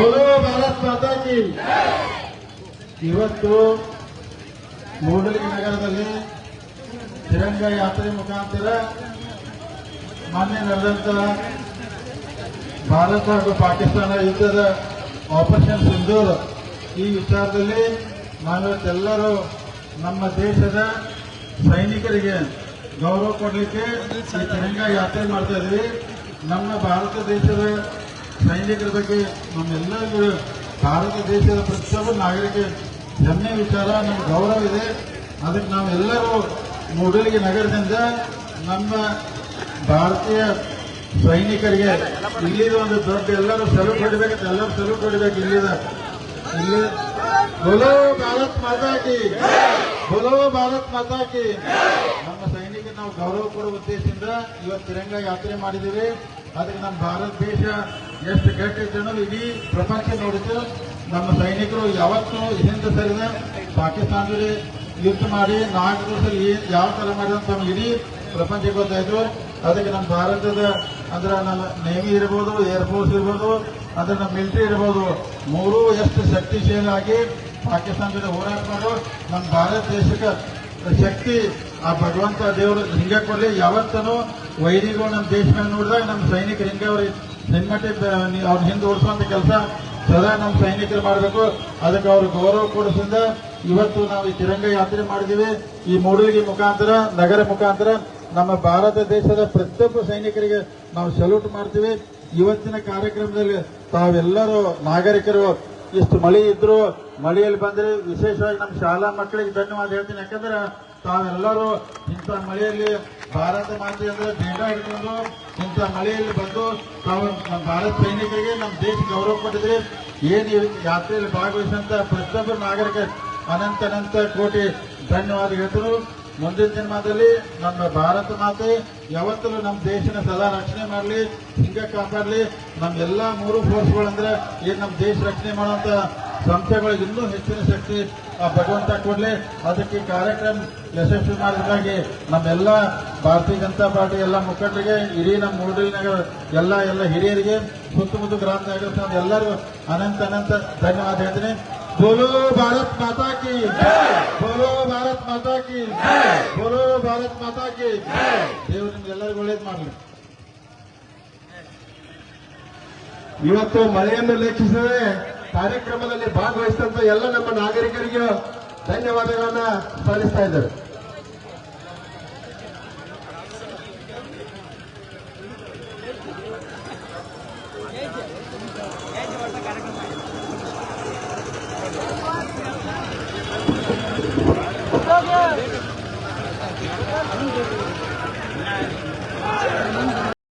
बोलो ಭಾರತ್ ಮಾತಾಜಿ ಇವತ್ತು ಮೂಡಲಿ ನಗರದಲ್ಲಿ ತಿರಂಗ ಯಾತ್ರೆ ಮುಖಾಂತರ ಮಾನ್ಯ ನಡೆದಂತ ಭಾರತ ಹಾಗೂ ಪಾಕಿಸ್ತಾನ ಯುದ್ಧದ ಆಪರೇಷನ್ ಸಿಂಧೂರ್. ಈ ವಿಚಾರದಲ್ಲಿ ನಾವಿವತ್ತೆಲ್ಲರೂ ನಮ್ಮ ದೇಶದ ಸೈನಿಕರಿಗೆ ಗೌರವ ಕೊಡಲಿಕ್ಕೆ ತಿರಂಗ ಯಾತ್ರೆ ಮಾಡ್ತಾ ಇದ್ವಿ ನಮ್ಮ ಭಾರತ ದೇಶದ ಸೈನಿಕರ ಬಗ್ಗೆ ನಮ್ಮೆಲ್ಲರಿಗೂ ಭಾರತ ದೇಶದ ಪ್ರತಿಯೊಬ್ಬ ನಾಗರಿಕ ಹೆಮ್ಮೆ ವಿಚಾರ ನಮ್ಮ ಗೌರವ ಇದೆ. ಅದಕ್ಕೆ ನಾವೆಲ್ಲರೂ ಮೂಡಲಿಗೆ ನಗರದಿಂದ ನಮ್ಮ ಭಾರತೀಯ ಸೈನಿಕರಿಗೆ ಇಲ್ಲಿದ ಒಂದು ದೊಡ್ಡ ಎಲ್ಲರೂ ಸೆಲವು ಕೊಡಬೇಕು, ಎಲ್ಲರೂ ಸೆಲವು ಕೊಡಬೇಕು ಇಲ್ಲಿದ. ಇಲ್ಲಿ ಭಾರತ್ ಮಾತಾಕಿ ಕಿ ಭಾರತ್ ಮಾತಾಕಿ ನಮ್ಮ ಸೈನಿಕರಿಗೆ ನಾವು ಗೌರವ ಕೊಡುವ ಉದ್ದೇಶದಿಂದ ಇವತ್ತು ತಿರಂಗ ಯಾತ್ರೆ ಮಾಡಿದ್ದೀವಿ. ಅದಕ್ಕೆ ನಮ್ಮ ಭಾರತ ದೇಶ ಎಷ್ಟು ಜನರು ಇಡೀ ಪ್ರಪಂಚ ನೋಡಿತು ನಮ್ಮ ಸೈನಿಕರು ಯಾವತ್ತೂ ಹಿಂದೆ ಸರಿದ, ಪಾಕಿಸ್ತಾನದಲ್ಲಿ ಯುದ್ಧ ಮಾಡಿ ನಾಲ್ಕು ವರ್ಷದಲ್ಲಿ ಯಾವ ತರ ಮಾಡಿದಂತ ಇಡೀ ಪ್ರಪಂಚಕ್ಕೆ ಗೊತ್ತಾಯ್ತು ಅದಕ್ಕೆ ನಮ್ಮ ಭಾರತದ ಅಂದ್ರೆ ನಮ್ಮ ನೇವಿ ಇರ್ಬೋದು ಏರ್ಫೋರ್ಸ್ ಇರ್ಬೋದು, ಅಂದ್ರೆ ನಮ್ಮ ಮಿಲಿಟರಿ ಇರ್ಬೋದು, ಮೂರೂ ಎಷ್ಟು ಶಕ್ತಿಶಾಲಿ ಆಗಿ ಪಾಕಿಸ್ತಾನ ಜೊತೆ ಹೋರಾಟ ಮಾಡೋ ನಮ್ಮ ಭಾರತ ದೇಶಕ್ಕೆ ಶಕ್ತಿ, ಆ ಭಗವಂತ ದೇವರು ಹಿಂಗೆ ಕೊಡಲಿ. ಯಾವತ್ತೂ ವೈರಿಗಳು ನಮ್ಮ ದೇಶ ಮೇಲೆ ನೋಡಿದಾಗ ನಮ್ಮ ಸೈನಿಕರು ಹಿಂಗೆ ಅವ್ರಿಗೆ ಹಿಮ್ಮಟ್ಟಿ ಅವ್ರ ಹಿಂದೆ ಓಡಿಸುವಂತ ಕೆಲಸ ಸದಾ ನಮ್ಮ ಸೈನಿಕರು ಮಾಡಬೇಕು. ಅದಕ್ಕೆ ಅವರು ಗೌರವ ಕೊಡಿಸಿದ ಇವತ್ತು ನಾವು ಈ ತಿರಂಗ ಯಾತ್ರೆ ಮಾಡಿದೀವಿ ಈ ಮೂಡಲಿಗೆ ಮುಖಾಂತರ, ನಗರ ಮುಖಾಂತರ ನಮ್ಮ ಭಾರತ ದೇಶದ ಪ್ರತಿಯೊಬ್ಬ ಸೈನಿಕರಿಗೆ ನಾವು ಸಲ್ಯೂಟ್ ಮಾಡ್ತೀವಿ. ಇವತ್ತಿನ ಕಾರ್ಯಕ್ರಮದಲ್ಲಿ ತಾವೆಲ್ಲರೂ ನಾಗರಿಕರು, ಇಷ್ಟು ಮಳೆ ಇದ್ರು ಮಳೆಯಲ್ಲಿ ಬಂದ್ರೆ ವಿಶೇಷವಾಗಿ ನಮ್ಮ ಶಾಲಾ ಮಕ್ಕಳಿಗೆ ಧನ್ಯವಾದ ಹೇಳ್ತೀನಿ. ಯಾಕಂದ್ರೆ ತಾವೆಲ್ಲರೂ ಇಂಥ ಮಳೆಯಲ್ಲಿ ಭಾರತ ಮಾತೆ ಅಂದ್ರೆ ಬೇಡ ಹಿಡ್ಕೊಂಡು ಇಂಥ ಮಳೆಯಲ್ಲಿ ಬಂದು ತಾವು ನಮ್ಮ ಭಾರತ ಸೈನಿಕರಿಗೆ, ನಮ್ಮ ದೇಶ ಗೌರವ ಕೊಟ್ಟಿದ್ರಿ ಏನು ಯಾತ್ರೆಯಲ್ಲಿ ಭಾಗವಹಿಸಿದಂತ ಪ್ರತಿಯೊಬ್ಬರು ನಾಗರಿಕ ಅನಂತ ಅನಂತ ಕೋಟಿ ಧನ್ಯವಾದ ಹೇಳ್ತರು ಮುಂದಿನ ದಿನಮಾನದಲ್ಲಿ ನಮ್ಮ ಭಾರತ ಮಾತೆ ಯಾವತ್ತೂ ನಮ್ಮ ದೇಶನ ಸದಾ ರಕ್ಷಣೆ ಮಾಡಲಿ ಹಿಂಗ ಕಾಪಾಡಲಿ. ನಮ್ಮ ಎಲ್ಲ ಮೂರು ಫೋರ್ಸ್ಗಳಂದ್ರೆ ಏನು ನಮ್ಮ ದೇಶ ರಕ್ಷಣೆ ಮಾಡುವಂತ ಸಂಸ್ಥೆಗಳಿಗೆ ಇನ್ನೂ ಹೆಚ್ಚಿನ ಶಕ್ತಿ ಆ ಭಗವಂತ ಕೊಡಲಿ. ಅದಕ್ಕೆ ಕಾರ್ಯಕ್ರಮ ಯಶಸ್ವಿ ಮಾಡೋದಾಗಿ ನಮ್ಮೆಲ್ಲ ಭಾರತೀಯ ಜನತಾ ಪಾರ್ಟಿ ಎಲ್ಲ ಮುಖಂಡರಿಗೆ, ಇಡೀ ನಮ್ಮ ಮೂಡಲಿ ನಗರ ಎಲ್ಲ ಎಲ್ಲ ಹಿರಿಯರಿಗೆ, ಸುತ್ತಮುತ್ತ ಗ್ರಾಮ ನಾಗರಿಕ ಎಲ್ಲರೂ ಅನಂತ ಅನಂತ ಧನ್ಯವಾದ ಹೇಳ್ತೀನಿ. ಬೋಲೋ ಭಾರತ್ ಮಾತಾ ಕಿ ಬೋಲೋ ಭಾರತ್ ಮಾತಾ ಕಿ ಭಾರತ್ ಮಾತಾಕಿ ದೇವರು ನಿಮ್ಗೆಲ್ಲರಿಗೂ ಒಳ್ಳೇದು ಮಾಡಲಿ. ಇವತ್ತು ಮಳೆಯನ್ನು ಲೆಕ್ಕಿಸದೆ ಕಾರ್ಯಕ್ರಮದಲ್ಲಿ ಭಾಗವಹಿಸಿದಂತ ಎಲ್ಲ ನಮ್ಮ ನಾಗರಿಕರಿಗೆ ಧನ್ಯವಾದಗಳನ್ನ ಸಲ್ಲಿಸ್ತಾ ಇದ್ದಾರೆ